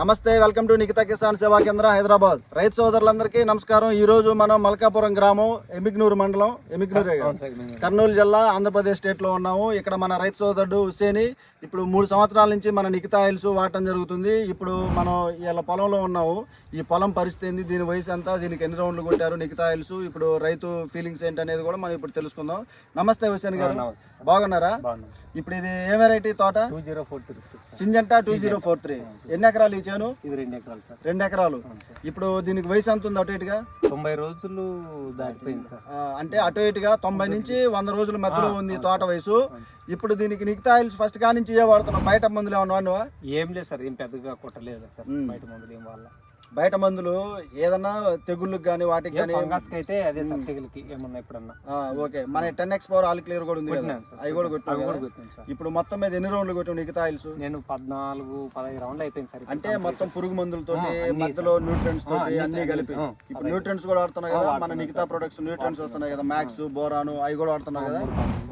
నమస్తే welcome to Nikhita Kisan సేవా కేంద్ర హైదరాబాద్. రైతు సోదరులందరికీ నమస్కారం. ఈ రోజు మనం మల్కాపురం గ్రామం ఎమిగ్నూరు మండలం ఎమిగ్నూరే? కర్నూలు జిల్లా ఆంధ్రప్రదేశ్ స్టేట్లో ఉన్నాము. ఇక్కడ మన రైతు సోదరుడు హుసేని ఇప్పుడు మూడు సంవత్సరాల నుంచి మన నిఖితా ఆయిల్స్ వాడటం జరుగుతుంది. ఇప్పుడు మనం ఇలా పొలంలో ఉన్నాము. ఈ పొలం పరిస్థితి ఏంది? దీని వయసు ఎంత? దీనికి ఎన్ని రౌండ్లు కొట్టారు నిఖితా ఆయిల్స్ ఇప్పుడు రైతు ఫీలింగ్స్ ఏంటి అనేది కూడా మనం ఇప్పుడు తెలుసుకుందాం. నమస్తే హుసేన్ గారు. బాగున్నారా? బాగున్నాం ఇప్పుడు ఇది ఏ వెరైటీ తోట? Two zero four sir Syngenta two zero four three. ఎన్ని ఎకరాలు ఇచ్చాను ఇది రెండు ఎకరాలు సార్. రెండు ఎకరాలు. ఇప్పుడు దీనికి వయసు ఎంత ఉంది అటు ఇటుగా? తొంభై రోజులు దాటిపోయింది సార్. అంటే అటు ఇటుగా తొంభై నుంచి వంద రోజుల మధ్యలో ఉంది తోట వయసు. ఇప్పుడు దీనికి నిక్తా ఆయిల్స్ ఫస్ట్ కా నుంచి ఏ వాడుతున్నావు? బయట మందులు ఏమన్నా? ఏం లేదు సార్ ఏం పెద్దగా కొట్టలేదు సార్. బయట మందులు ఏం వాళ్ళ బయట మందులు ఏదన్నా తెగుళ్ళకి కానీ వాటికి కానీ ఫంగస్ అయితే అదే సార్ తెగులకి ఏమన్నా ఎప్పుడన్నా. ఓకే. మన ten X power all clear కూడా ఉంది. అవి కూడా సార్. ఇప్పుడు మొత్తం మీద ఎన్ని రౌండ్లు కొట్టావు నిఖితా ఆయిల్స్ నేను పద్నాలుగు పదహైదు రౌండ్లు అయిపోయింది సార్. అంటే మొత్తం పురుగు మందులతో మధ్యలో న్యూట్రెంట్స్ ఆ, తోటి అన్నీ. కలిపి. ఇప్పుడు అదే. న్యూట్రెంట్స్ కూడా వాడుతున్నాయి కదా. మన నిఖితా ప్రొడక్ట్స్ న్యూట్రెంట్స్ వస్తున్నాయి కదా. మ్యాక్స్ బోరాను అవి కూడా వాడుతున్నావు కదా.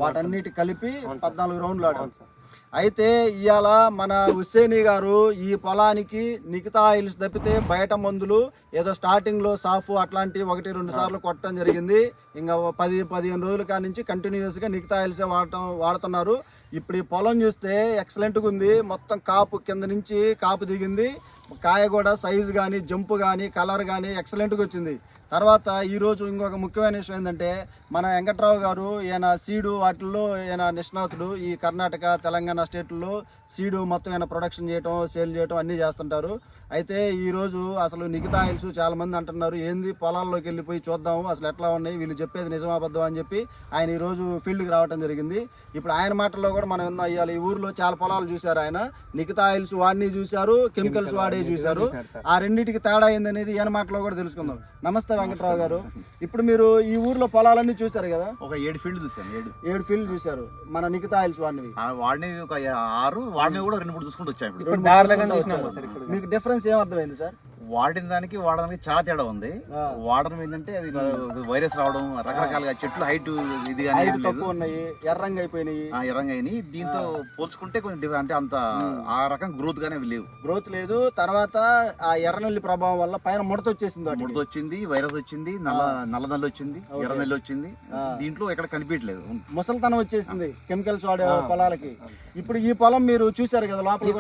వాటన్నిటి కలిపి పద్నాలుగు రౌండ్లు ఆడాం. అవును సార్. అయితే ఇవాళ మన హుస్సేని గారు ఈ పొలానికి నిఖితా ఆయిల్స్ తప్పితే బయట మందులు ఏదో స్టార్టింగ్లో సాఫ్ అట్లాంటి ఒకటి రెండు సార్లు కొట్టడం జరిగింది. ఇంకా పది పదిహేను రోజుల కాడి నుంచి కంటిన్యూస్గా నిఖితా ఆయిల్స్ వాడటం వాడుతున్నారు. ఇప్పుడు ఈ పొలం చూస్తే ఎక్సలెంట్గా ఉంది. మొత్తం కాపు కింద నుంచి కాపు దిగింది. కాయ కూడా సైజు కానీ జంపు కానీ కలర్ కానీ ఎక్సలెంట్గా వచ్చింది. తర్వాత ఈరోజు ఇంకొక ముఖ్యమైన విషయం ఏంటంటే మన వెంకట్రావు గారు ఈయన సీడు వాటిల్లో ఈయన నిష్ణాతుడు. ఈ కర్ణాటక తెలంగాణ స్టేట్లో సీడు మొత్తం ఈయన ప్రొడక్షన్ చేయటం సేల్ చేయటం అన్నీ చేస్తుంటారు. అయితే ఈరోజు అసలు నిఖితా ఆయిల్స్ చాలామంది అంటున్నారు ఏంది పొలాల్లోకి వెళ్ళిపోయి చూద్దాము అసలు ఎట్లా ఉన్నాయి? వీళ్ళు చెప్పేది నిజమాబద్ధం అని చెప్పి ఆయన ఈరోజు ఫీల్డ్కి రావడం జరిగింది. ఇప్పుడు ఆయన మాటల్లో కూడా మనం విన్నాం ఇవాళ ఈ ఊర్లో చాలా పొలాలు చూశారు ఆయన. నిఖితా ఆయిల్స్ వాడిని చూశారు కెమికల్స్ వాడే చూశారు. ఆ రెండింటికి తేడా ఏంది అనేది ఈయన మాటలో కూడా తెలుసుకుందాం. నమస్తే వెంకట్రావు గారు ఇప్పుడు మీరు ఈ ఊర్లో పొలాలన్నీ చూశారు కదా? ఒక ఏడు ఫీల్డ్ చూసాను ఏడు. ఏడు ఫీల్డ్ చూశారు మన నిఖితా ఆయిల్స్ వాడినవి. ఆ వాడిని ఒక ఆరు వాడిని కూడా రెండు మూడు చూసుకుంటూ ఇక్కడ. మీకు డిఫరెన్స్ ఏం అర్థమైంది సార్? వాడిన దానికి వాడడానికి చాలా తేడా ఉంది. వాడడం ఏంటంటే అది వైరస్ రావడం రకరకాలుగా చెట్లు హైట్ ఇది ఉన్నాయి ఎర్రంగా అయిపోయినాయి. ఆ, ఎర్రంగా అయినాయి. దీంతో పోల్చుకుంటే కొంచెం different. అంటే అంత ఆ రకం గ్రోత్ గానే లేవు. గ్రోత్ లేదు. తర్వాత ఆ ఎర్రనల్లి ప్రభావం వల్ల పైన ముడత వచ్చేసింది. ముడత వచ్చింది వైరస్ వచ్చింది నల్ల నల్ల నల్లి వచ్చింది ఎర్ర నల్లి వచ్చింది. దీంట్లో ఎక్కడ కనిపించట్లేదు. ముసలితనం వచ్చేసింది. కెమికల్స్ వాడే పొలాలకి. ఇప్పుడు ఈ పొలం మీరు చూశారు కదా లోపల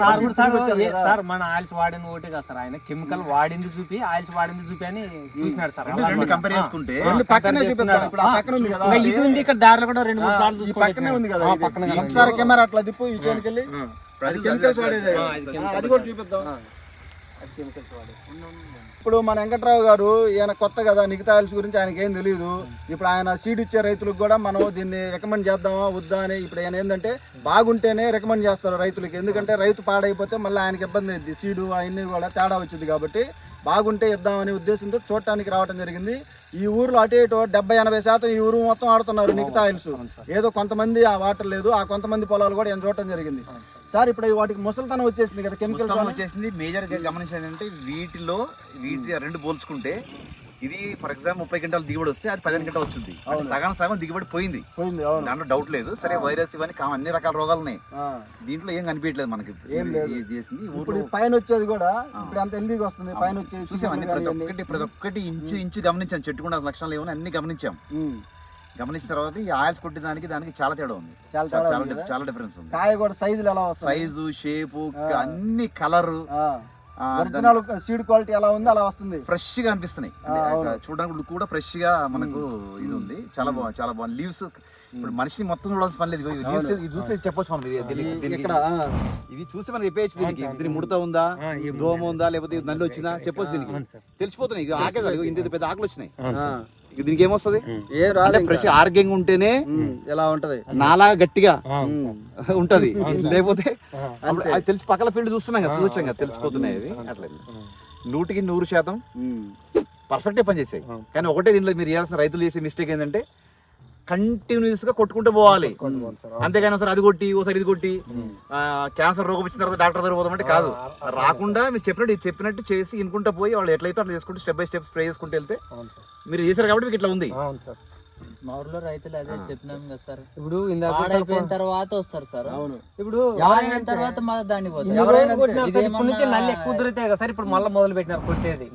సార్ మన ఆయిల్స్ వాడింది ఒకటే కదా సార్ ఆయన. కెమికల్ వాడింది చూపి ఆయిల్స్ వాడింది చూపి అని చూసినాడు సార్. రెండు కంపేర్ చేసుకుంటే రెండు పక్కనే చూపిద్దాం ఇప్పుడు ఆ పక్కన ఉంది కదా. ఇది ఉంది ఇక్కడ దారిలో కూడా రెండు మూడు ప్లాట్లు చూసుకొని పక్కనే ఉంది కదా. పక్కనే. ఒకసారి కెమెరా అట్లా తిప్పు ఈ చేనుకి వెళ్ళి ఇప్పుడు అది అది కెమికల్స్ అది- వాడేది. ఆ, ఇది chemicals అది కూడా చూపిద్దాం. ఇప్పుడు మన వెంకట్రావు గారు ఈయన కొత్త కదా ఆయిల్స్ గురించి ఆయనకి ఏం తెలియదు ఇప్పుడు ఆయన సీడ్ ఇచ్చే రైతులకు కూడా మనం దీన్ని రికమెండ్ చేద్దామా వద్దా అని ఇప్పుడు ఆయన ఏంటంటే బాగుంటేనే రికమెండ్ చేస్తారు రైతులకి. ఎందుకంటే రైతు పాడైపోతే మళ్ళీ ఆయనకి ఇబ్బంది అయింది సీడు అవన్నీ కూడా తేడా వచ్చింది కాబట్టి బాగుంటే ఇద్దామనే ఉద్దేశంతో చూడటానికి రావడం జరిగింది. ఈ ఊర్లో అటు ఇటు డెబ్బై ఎనభై శాతం ఈ ఊరు మొత్తం ఆడుతున్నారు నిఖితా ఆయిల్స్ ఏదో కొంతమంది ఆ వాటర్ లేదు ఆ కొంతమంది పొలాలు కూడా ఈయన చూడటం జరిగింది. సార్ ఇప్పుడు వాటికి ముసలితనం వచ్చేసింది కదా పుస్తకం వచ్చేసింది. మేజర్గా గమనించేది అంటే వీటిలో వీటి రెండు పోల్చుకుంటే ఇది ఫర్ ఎగ్జాంపుల్ ముప్పై గంటల దిగుబడి వస్తే అది పదిహేను గంటలు వచ్చింది. సగం సగం దిగుబడి పోయింది. దాంట్లో డౌట్ లేదు. సరే వైరస్ ఇవన్నీ అన్ని రకాల రోగాలు ఉన్నాయి. దీంట్లో ఏం కనిపించలేదు మనకి. చేసింది. ఇప్పుడు పైన వచ్చేది కూడా ఇప్పుడు అంత హెల్దీగా వస్తుంది. పైన వచ్చేది చూసాం అన్ని ప్రతి ఒక్కటి ప్రతి ఒక్కటి ఇంచు ఇంచు గమనించాం. చెట్టుకుండా లక్షణాలు ఏమని అన్ని గమనించాం. గమనించిన తర్వాత ఈ ఆయిల్స్ కొట్టిన దానికి దానికి చాలా తేడా ఉంది. చాలా చాలా చాలా డిఫరెన్స్ ఉంది. కాయ కూడా సైజులు ఎలా సైజు షేపు అన్ని కలర్ ఒరిజినల్ సీడ్ క్వాలిటీ ఎలా ఉంది అలా వస్తుంది. ఫ్రెష్గా అనిపిస్తున్నాయి చూడడానికి కూడా ఫ్రెష్గా మనకు ఇది ఉంది. చాలా బాగుంది చాలా బాగుంది. లీవ్స్ ఇప్పుడు మనిషిని మొత్తం చూడాల్సిన పని లేదు. ఇది చూసి చెప్పొచ్చు మనం. ఇక్కడ ఇవి చూసి మనకి చెప్పేయచ్చు దీనికి. దీనికి ముడత ఉందా? దోమ ఉందా? లేకపోతే నల్లి వచ్చిందా? చెప్పొచ్చు దీనికి. తెలిసిపోతున్నాయి. ఆకే ఇంత పెద్ద ఆకులు వచ్చినాయి. దీనికి ఏమొస్తుంది? ఏం ఫ్రెష్ ఆరోగ్యంగా ఉంటేనే ఎలా ఉంటది? నాలా గట్టిగా ఉంటది. లేకపోతే అది తెలిసి పక్కల ఫీల్డ్ చూస్తున్నాం కదా చూసాం కదా తెలిసిపోతున్నాయి అట్లా నూటికి నూరు శాతం. పర్ఫెక్ట్ పని చేసాయి కానీ ఒకటే దీంట్లో మీరు చేయాల్సిన రైతులు చేసే మిస్టేక్ ఏంటంటే కంటిన్యూస్గా కొట్టుకుంటూ పోవాలి అంతేగాని ఒకసారి అది కొట్టి ఒకసారి ఇది కొట్టి క్యాన్సర్ రోగం వచ్చిన తర్వాత డాక్టర్ దగ్గర పోదామంటే కాదు. రాకుండా మీరు చెప్పినట్టు చెప్పినట్టు చేసి ఇనుకుంటూ పోయి వాళ్ళు ఎట్లయితే అట్లా చేసుకుంటూ స్టెప్ బై స్టెప్ స్ప్రే చేసుకుంటూ వెళ్తే సార్. మీరు చేశారు కాబట్టి మీకు ఇట్లా ఉంది. అవును సార్. మా ఊర్లో రైతులు అదే చెప్పినాం కదా సార్ ఇప్పుడు ఇందాక పాడైపోయిన తర్వాత వస్తారు సార్ అవును ఇప్పుడు పాడైన తర్వాత మళ్ళీ దాన్ని ఇప్పుడు నల్లి ఎక్కువ దొరుకుతాయి కదా సార్ ఇప్పుడు మళ్ళీ మొదలు పెట్టినారు కొట్టేది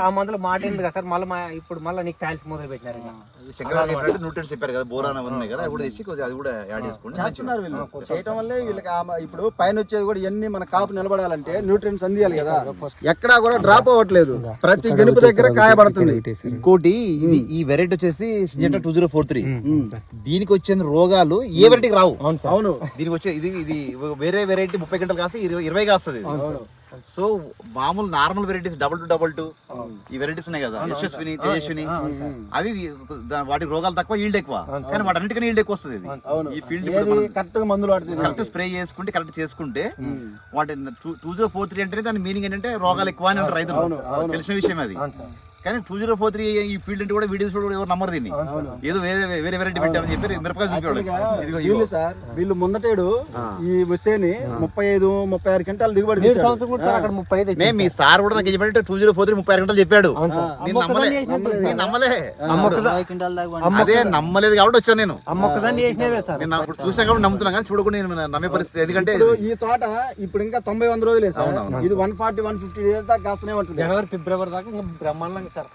ఆ మందులు మాట ఏంది కదా సార్ మళ్ళీ ఇప్పుడు మళ్ళీ నీకు కాల్చి మొదలు పెట్టినారు ఇంకా. శంకర్ చెప్పినట్టు న్యూట్రియన్స్ చెప్పారు కదా బోరాన్ ఉన్నాయి కదా కూడా తెచ్చి కొద్దిగా అది కూడా యాడ్ చేసుకోండి చేస్తున్నారు వీళ్ళు చేయటం వల్లే వీళ్ళకి ఇప్పుడు పైన వచ్చేది కూడా ఎన్ని మన కాపు నిలబడాలంటే న్యూట్రియన్స్ అందియాలి కదా ఎక్కడా కూడా డ్రాప్ అవ్వట్లేదు ప్రతి గెలుపు దగ్గర కాయబడుతుంది ఇంకోటి ఇది ఈ వెరైటీ వచ్చేసి Syngenta two zero four three దీనికి వచ్చిన రోగాలు ఏ వెరైటీకి రావు. అవును దీనికి వచ్చే ఇది ఇది వేరే వెరైటీ ముప్పై గంటలు కాస్తే ఇరవై ఇరవై కాస్తుంది సో మామూలు normal varieties double two double two ఈ వెరైటీస్ ఉన్నాయి కదా. యశస్విని తేజస్విని. అవి వాటి రోగాలు తక్కువ ఈల్డ్ ఎక్కువ. కానీ వాటి అన్నిటికీ ఈల్డ్ ఎక్కువ వస్తుంది ఇది. ఈ ఫీల్డ్ కరెక్ట్గా మందులు వాడుతుంది కరెక్ట్ స్ప్రే చేసుకుంటే కరెక్ట్ చేసుకుంటే వాటి టూ జీరో ఫోర్ త్రీ అంటే దాని మీనింగ్ ఏంటంటే రోగాలు ఎక్కువ అని రైతులు. తెలిసిన విషయం అది. కానీ టూ జీరో ఫోర్ త్రీ ఈ ఫీల్డ్ అంటే కూడా వీడియోస్ కూడా ఎవరు నమ్మరు దీన్ని. ఏదో వేరే వేరే వెరైటీ పెట్టామని చెప్పి మిరపకాయ వీళ్ళు సార్ వీళ్ళు ముందటేడు ఈ విషయాన్ని ముప్పై ఐదు ముప్పై ఆరు క్వింటాలు దిగుబడి అక్కడ ముప్పై ఐదు మే మీ సార్ కూడా నాకు చెప్పంటే టూ జీరో ఫోర్ త్రీ ముప్పై ఆరు గంటలు చెప్పాడు. నేను నమ్మలే. నేను నమ్మలే. అదే నమ్మలేదు కాబట్టి వచ్చాను నేను. నేను ఇప్పుడు చూసాను కాబట్టి నమ్ముతున్నాను కానీ చూడకుండా నేను నమ్మే పరిస్థితి. ఎందుకంటే ఈ తోట ఇప్పుడు ఇంకా తొంభై వంద రోజులే సార్. ఇది one forty one fifty days దాకా కాస్తూనే ఉంటుంది. జనవరి ఫిబ్రవరి దాకా ఇంకా బ్రహ్మాండంగా సార్.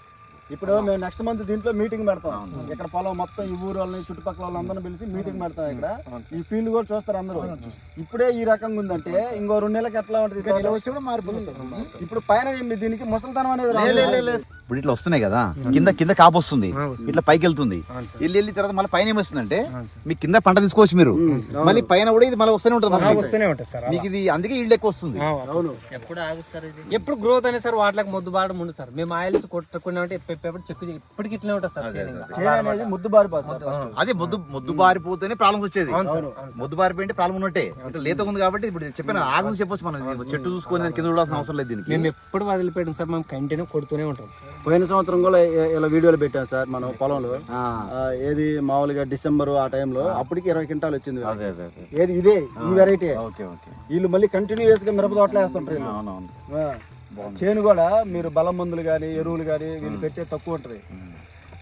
ఇప్పుడు మేము నెక్స్ట్ మంత్ దీంట్లో మీటింగ్ పెడతాం. ఇక్కడ పొలం మొత్తం ఈ ఊరు వాళ్ళని చుట్టుపక్కల వాళ్ళందరినీ పిలిచి మీటింగ్ పెడతాం ఇక్కడ. ఈ ఫీల్డ్ కూడా చూస్తారు అందరూ. ఇప్పుడే ఈ రకంగా ఉందంటే ఇంకో రెండు నెలలకు ఎట్లా ఉంటుంది? ఇప్పుడు పైన ఏమి దీనికి ముసలితనం అనేది. ఇప్పుడు ఇట్లా వస్తున్నాయి కదా కింద కింద కాపు వస్తుంది. ఇట్లా పైకి వెళ్తుంది వెళ్ళి వెళ్ళి తర్వాత మళ్ళీ పైన ఏమొస్తుందంటే మీ కింద పంట తీసుకోవచ్చు మీరు. మళ్ళీ పైన కూడా ఇది మళ్ళీ వస్తూనే ఉంటుంది మనకి. వస్తూనే ఉంటుంది సార్ మీకు ఇది అందుకే ఇల్లు ఎక్కువ వస్తుంది. అవును. ఎప్పుడు ఆగుస్తారు ఇది? ఎప్పుడు గ్రోత్ అనేది సార్ వాటికి మొద్దు బాడడం ఉంది సార్. మేము ఆయిల్స్ కొట్టుకున్నా అంటే ఎప్పుడు చెక్ ఇప్పటికి ఇట్లనే ఉంటుంది సార్ ముద్దు బారిపోతుంది అదే మొద్దు మొద్దు బారిపోతేనే ప్రాబ్లమ్స్ వచ్చేది. మొద్దు బారిపోయింటే ప్రాబ్లం ఉన్నట్టే. అంటే లేత ఉంది కాబట్టి ఇప్పుడు చెప్పిన ఆగు చెప్పొచ్చు మనం. చెట్టు చూసుకొని కింద చూడాల్సిన అవసరం లేదు దీనికి. మేము ఎప్పుడు వదిలిపెట్టాం సార్ మేము కంటిన్యూ కొడుతూనే ఉంటాం. పోయిన సంవత్సరం కూడా ఇలా వీడియోలు పెట్టాం సార్ మనం పొలంలో. ఏది మామూలుగా డిసెంబర్ ఆ టైంలో అప్పటికి ఇరవై క్వింటాలు వచ్చింది అదే అదే అదే. ఏది ఇదే ఈ వెరైటీ వీళ్ళు మళ్ళీ కంటిన్యూస్గా మిరప తోటలు వేస్తుంటారు చేను కూడా మీరు బలం మందులు కానీ ఎరువులు కానీ వీళ్ళు పెట్టే తక్కువ ఉంటుంది.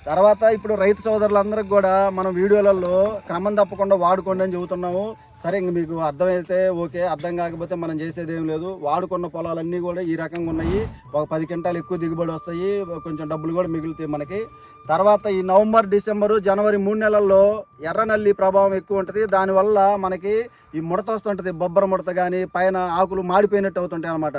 తర్వాత ఇప్పుడు రైతు సోదరులందరికి కూడా మనం వీడియోలలో క్రమం తప్పకుండా వాడుకోండి అని చెబుతున్నాము. సరే ఇంక మీకు అర్థమైతే ఓకే అర్థం కాకపోతే మనం చేసేది ఏం లేదు. వాడుకున్న పొలాలన్నీ కూడా ఈ రకంగా ఉన్నాయి. ఒక పది క్వింటాలు ఎక్కువ దిగుబడి వస్తాయి. కొంచెం డబ్బులు కూడా మిగులుతాయి మనకి. తర్వాత ఈ నవంబర్ డిసెంబరు జనవరి మూడు నెలల్లో ఎర్రనల్లి ప్రభావం ఎక్కువ ఉంటుంది. దానివల్ల మనకి ఈ ముడత వస్తుంటుంది బొబ్బర ముడత కానీ పైన ఆకులు మాడిపోయినట్టు అవుతుంటాయి అనమాట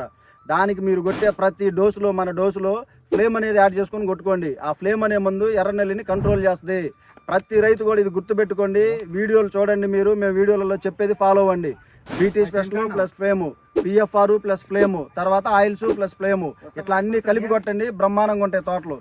దానికి మీరు కొట్టే ప్రతి డోసులో మన డోసులో ఫ్లేమ్ అనేది యాడ్ చేసుకొని కొట్టుకోండి. ఆ ఫ్లేమ్ అనే మందు ఎర్రనెల్లిని కంట్రోల్ చేస్తుంది. ప్రతి రైతు కూడా ఇది గుర్తుపెట్టుకోండి. వీడియోలు చూడండి మీరు మేము వీడియోలలో చెప్పేది ఫాలో అవ్వండి. BT special plus flame PFR plus flame తర్వాత ఆయిల్స్ ప్లస్ ఫ్లేము ఇట్లా అన్ని కలిపి కొట్టండి బ్రహ్మాండంగా ఉంటాయి తోటలు.